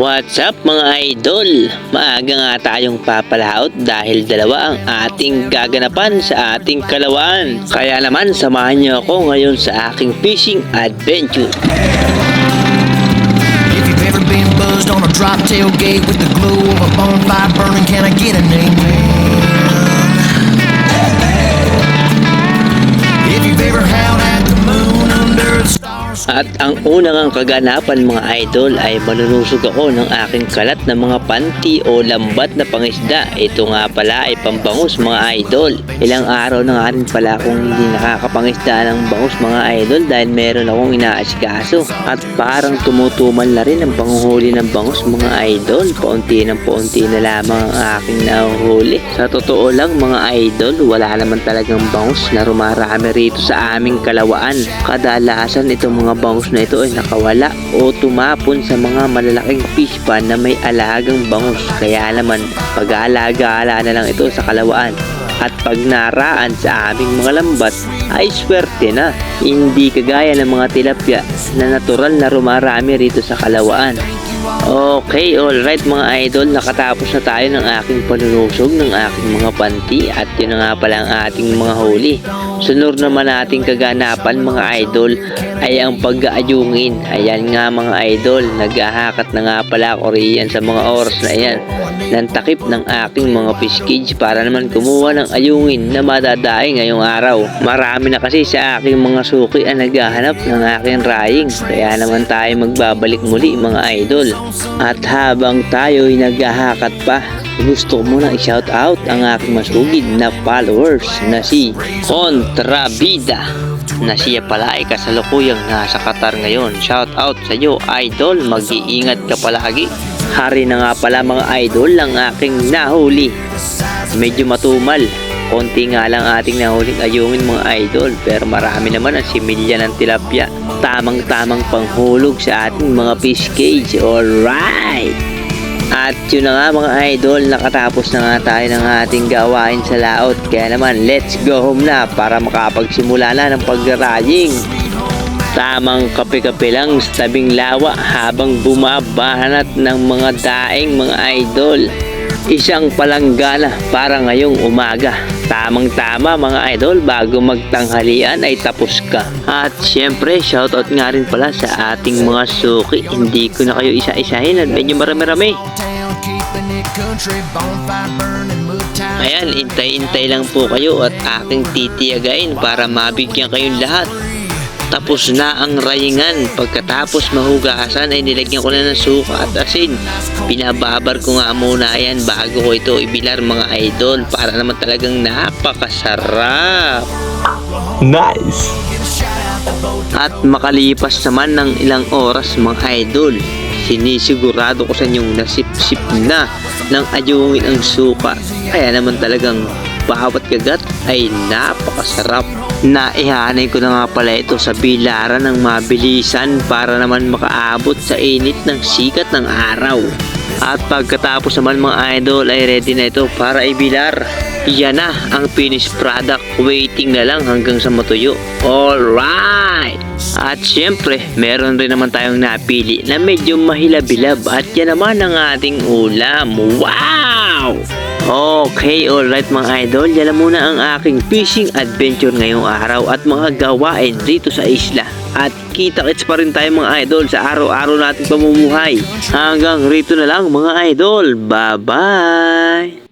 What's up mga idol? Maaga nga tayong papalaot dahil dalawa ang ating gaganapan sa ating kalawaan. Kaya naman samahan niyo ako ngayon sa aking fishing adventure. If you've ever been buzzed on a drop tailgate with the glow of a bonfire burning, can I get an amen? At ang unang ang kaganapan mga idol ay manulusog ako ng aking kalat na mga panty o lambat na pangisda. Ito nga pala ay pambangus mga idol. Ilang araw na nga rin pala akong hindi nakakapangisda ng bangus mga idol dahil meron akong inaasikaso. At parang tumutumal na rin ang panguhuli ng bangus mga idol. Paunti ng paunti na lamang ang aking nahuhuli. Sa totoo lang mga idol, wala naman talagang bangus na rumarami rito sa aming kalawaan. Kadalasan itong mga bangus na ito ay nakawala o tumapon sa mga malalaking fish pan na may alagang bangus. Kaya naman, pag-aalaga-ala na lang ito sa kalawaan. At pag naraan sa aming mga lambat, ay swerte na. Hindi kagaya ng mga tilapia na natural na rumarami rito sa kalawaan. Okay, alright mga idol, nakatapos na tayo ng aking panunusog ng aking mga panty at yun nga pala ang ating mga huli. Sunod naman nating kaganapan mga idol ay ang pag-aayungin. Ayan nga mga idol, naghahakat na nga pala ako riyan sa mga oras na yan ng takip ng aking mga fish cage para naman kumuha ng ayungin na madadaing ngayong araw. Marami na kasi sa aking mga suki ang naghahanap ng aking raying. Kaya naman tayo magbabalik muli mga idol. At habang tayo'y naghahakat pa, gusto ko muna i-shout out ang aking masugid na followers na si Contrabida na siya pala ay kasalukuyang nasa Qatar ngayon. Shout out sa iyo, idol. Mag-iingat ka palagi. Hari na nga pala mga idol ang aking nahuli. Medyo matumal. Konti nga lang ating nahuling ayungin mga idol pero marami naman ang similya ng tilapia. Tamang-tamang panghulog sa ating mga fish cage. Alright! At yun na nga mga idol, nakatapos na nga tayo ng ating gawain sa laot. Kaya naman, let's go home na para makapagsimula na ng pag-raying. Tamang kape-kape lang sa tabing lawa habang bumabahanat ng mga daing mga idol. Isang palanggana para ngayong umaga. Tamang-tama mga idol bago magtanghalian ay tapos ka. At syempre shoutout nga rin pala sa ating mga suki. Hindi ko na kayo isa-isahin at medyo marami-rami. Ayan, intay-intay lang po kayo at aking titiyagain para mabigyan kayong lahat. Tapos na ang rayingan. Pagkatapos mahugasan ay nilagyan ko na ng suka at asin. Pinababar ko nga muna yan bago ko ito ibilar mga idol para naman talagang napakasarap. Nice! At makalipas naman ng ilang oras mga idol, sinisigurado ko sa inyong nasip-sip na ng ayungin ang suka. Kaya naman talagang bawat kagat ay napakasarap. Naihanay ko na nga pala ito sa bilaran ng mabilisan para naman makaabot sa init ng sikat ng araw. At pagkatapos naman mga idol ay ready na ito para ibilar. Yan na ang finished product. Waiting na lang hanggang sa matuyo. Alright! At syempre, meron rin naman tayong napili na medyo mahilabilab at yan naman ang ating ulam. Wow! Okay, alright mga idol. Yan na muna ang aking fishing adventure ngayong araw at mga gawain dito sa isla. At kita-kits pa rin tayo mga idol sa araw-araw nating pamumuhay. Hanggang rito na lang mga idol. Bye-bye!